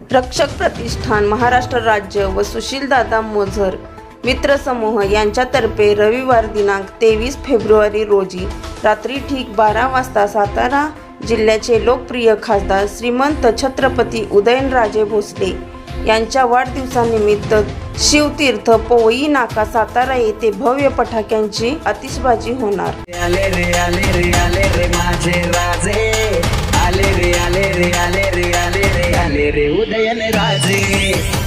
रक्षक प्रतिष्ठान महाराष्ट्र राज्य व सुशीलदादा मोझर मित्रसमूह यांच्यातर्फे रविवार दिनांक तेवीस फेब्रुवारी रोजी रात्री ठीक बारा वाजता सातारा जिल्ह्याचे लोकप्रिय खासदार श्रीमंत छत्रपती उदयनराजे भोसले यांच्या वाढदिवसानिमित्त शिवतीर्थ पोई नाका सातारा येथे भव्य पटाक्यांची आतिषबाजी होणार. જયન રાજે.